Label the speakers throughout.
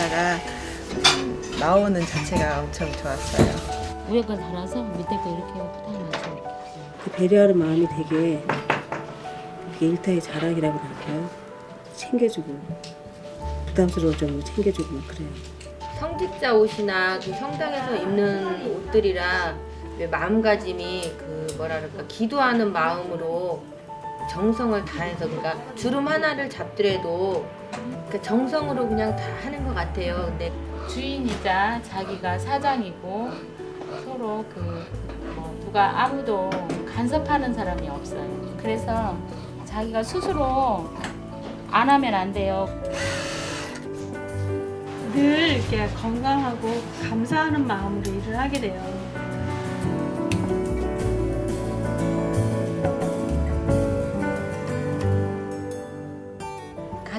Speaker 1: 있다가 음, 나오는 자체가 엄청 좋았어요.
Speaker 2: 위에 거 달아서 밑에 거 이렇게 붙어놨어.
Speaker 3: 그 배려하는 마음이 되게 이게 일타의 자랑이라고 할까요? 챙겨주고 부담스러울 정도로 챙겨주고 막 그래요.
Speaker 4: 성직자 옷이나 그 성당에서 입는 옷들이라 왜 마음가짐이 그 뭐랄까 기도하는 마음으로 정성을 다해서 그러니까 주름 하나를 잡더라도 그 정성으로 그냥 다 하는 것 같아요. 근데
Speaker 2: 주인이자 자기가 사장이고 서로 그 뭐, 누가 아무도 간섭하는 사람이 없어요. 그래서 자기가 스스로 안 하면 안 돼요.
Speaker 5: 늘 이렇게 건강하고 감사하는 마음으로 일을 하게 돼요.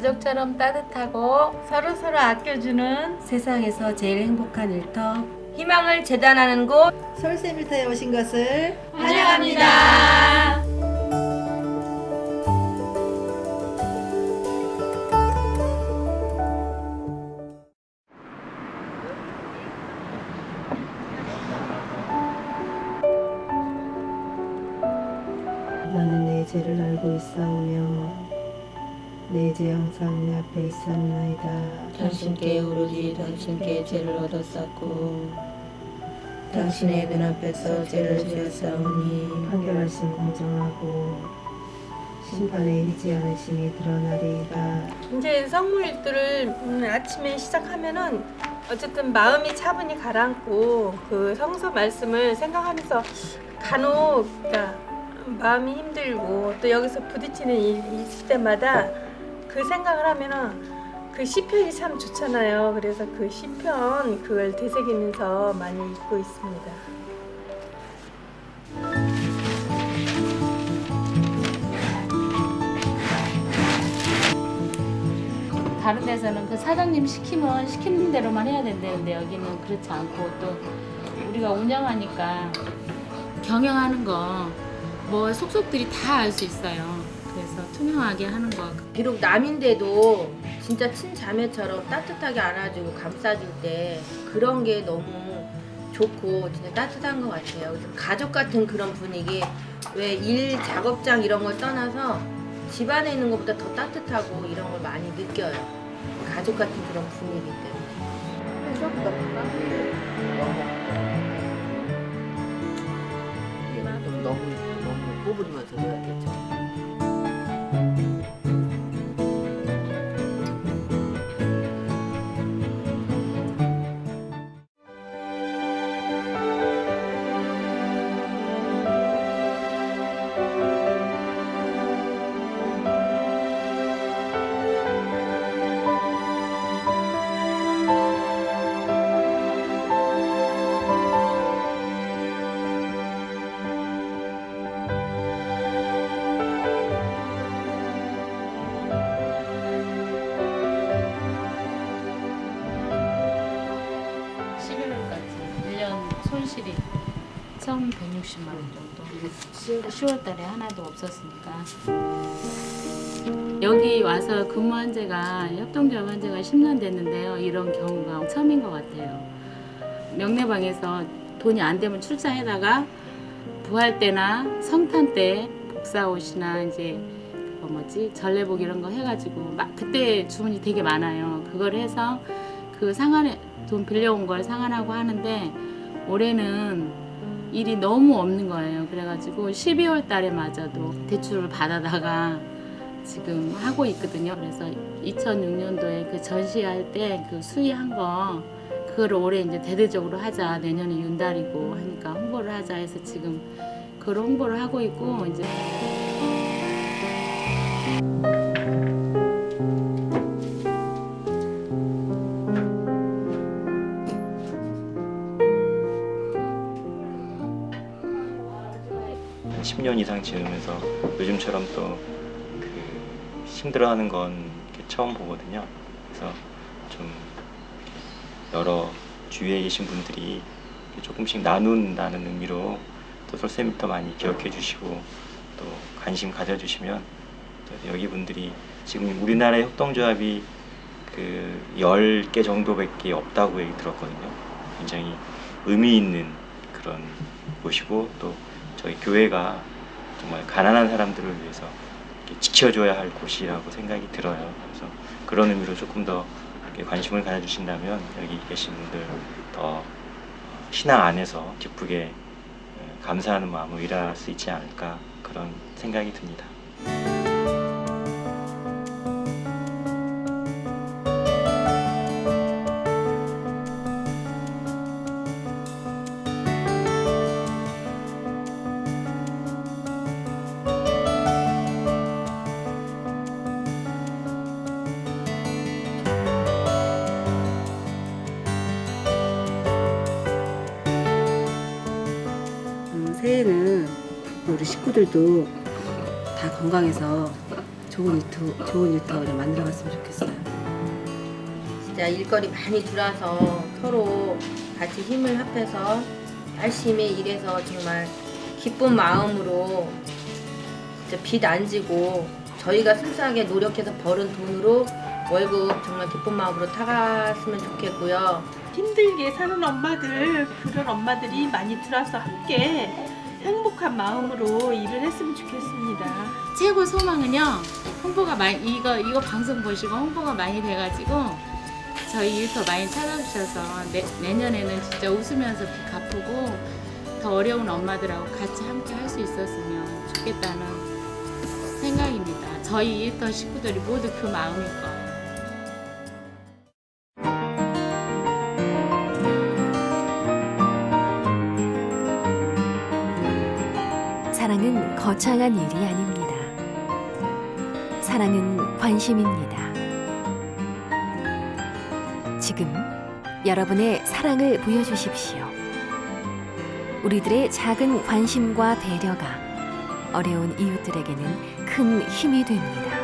Speaker 2: 가족처럼 따뜻하고
Speaker 5: 서로 서로 아껴주는
Speaker 3: 세상에서 제일 행복한 일터
Speaker 4: 희망을 재단하는 곳
Speaker 1: 솔세밀터에 오신 것을
Speaker 2: 환영합니다.
Speaker 6: 나는 내 죄를 알고 있사오며 내 죄 항상 내 앞에 있사옵나이다.
Speaker 4: 당신께 오로지 당신께 죄를 얻었었고 당신의 눈앞에서 죄를 지었사오니
Speaker 6: 판결하심 공정하고 심판에 이르지 않으심이 드러나리이다.
Speaker 5: 이제 성물일들을 음, 아침에 시작하면은 어쨌든 마음이 차분히 가라앉고 그 성서 말씀을 생각하면서 간혹 그러니까 마음이 힘들고 또 여기서 부딪히는 일 있을 때마다 그 생각을 하면은 그 시편이 참 좋잖아요. 그래서 그 시편 그걸 되새기면서 많이 읽고 있습니다.
Speaker 2: 다른 데서는 그 사장님 시키면 시키는 대로만 해야 된대. 근데 여기는 그렇지 않고 또 우리가 운영하니까 경영하는 거 뭐 속속들이 다 알 수 있어요. 그래서 투명하게 하는 거.
Speaker 4: 비록 남인데도 진짜 친자매처럼 따뜻하게 안아주고 감싸줄 때 그런 게 너무 좋고 진짜 따뜻한 것 같아요. 가족 같은 그런 분위기 왜 일 작업장 이런 걸 떠나서 집 안에 있는 것보다 더 따뜻하고 이런 걸 많이 느껴요. 가족 같은 그런 분위기 때문에.
Speaker 7: 좀 너무 너무 꼬부리면서 해야겠죠.
Speaker 2: 1,160만 원 정도. 10월 달에 하나도 없었으니까. 여기 와서 근무한 지가 협동조합 한 지가 10년 됐는데요. 이런 경우가 처음인 것 같아요. 명례방에서 돈이 안 되면 출장에다가 부활 때나 성탄 때 복사 옷이나 이제 그 뭐지 전례복 이런 거 해가지고 막 그때 주문이 되게 많아요. 그걸 해서 그 상한에 돈 빌려온 걸 상환하고 하는데 올해는 일이 너무 없는 거예요. 그래가지고 12월 달에마저도 대출을 받아다가 지금 하고 있거든요. 그래서 2006년도에 그 전시할 때 그 수의한 거 그거를 올해 이제 대대적으로 하자 내년에 윤달이고 하니까 홍보를 하자 해서 지금 그걸 홍보를 하고 있고 이제
Speaker 8: 10년 이상 지으면서 요즘처럼 또 그 힘들어하는 건 처음 보거든요. 그래서 좀 여러 주위에 계신 분들이 조금씩 나눈다는 의미로 또 솔세미터 많이 기억해 주시고 또 관심 가져주시면 또 여기 분들이 지금 우리나라의 협동조합이 그 10개 정도밖에 없다고 얘기 들었거든요. 굉장히 의미 있는 그런 곳이고 또 저희 교회가 정말 가난한 사람들을 위해서 지켜줘야 할 곳이라고 생각이 들어요. 그래서 그런 의미로 조금 더 관심을 가져주신다면 여기 계신 분들 더 신앙 안에서 기쁘게 에, 감사하는 마음으로 일할 수 있지 않을까 그런 생각이 듭니다.
Speaker 3: 새해는 우리 식구들도 다 건강해서 좋은 일터, 좋은 일터를 만들어갔으면 좋겠어요.
Speaker 4: 진짜 일거리 많이 들어와서 서로 같이 힘을 합해서 열심히 일해서 정말 기쁜 마음으로 진짜 빚 안 지고 저희가 순수하게 노력해서 벌은 돈으로 월급 정말 기쁜 마음으로 타갔으면 좋겠고요.
Speaker 5: 힘들게 사는 엄마들 그런 엄마들이 많이 들어와서 함께 행복한 마음으로 일을 했으면 좋겠습니다.
Speaker 2: 최고 소망은요. 홍보가 많이 이거 이거 방송 보시고 홍보가 많이 돼가지고 저희 일터 많이 찾아주셔서 내, 내년에는 진짜 웃으면서 빚 갚고 더 어려운 엄마들하고 같이 함께 할 수 있었으면 좋겠다는 생각입니다. 저희 일터 식구들이 모두 그 마음일 거예요.
Speaker 9: 사랑은 거창한 일이 아닙니다. 사랑은 관심입니다. 지금 여러분의 사랑을 보여주십시오. 우리들의 작은 관심과 배려가 어려운 이웃들에게는 큰 힘이 됩니다.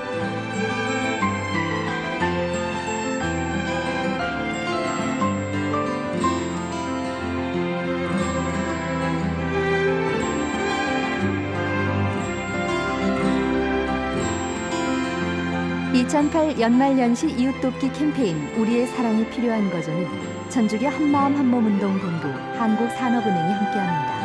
Speaker 10: (2008) 연말연시 이웃돕기 캠페인 우리의 사랑이 필요한 거죠는 전주교 한마음 한몸 운동 본부 한국산업은행이 함께합니다.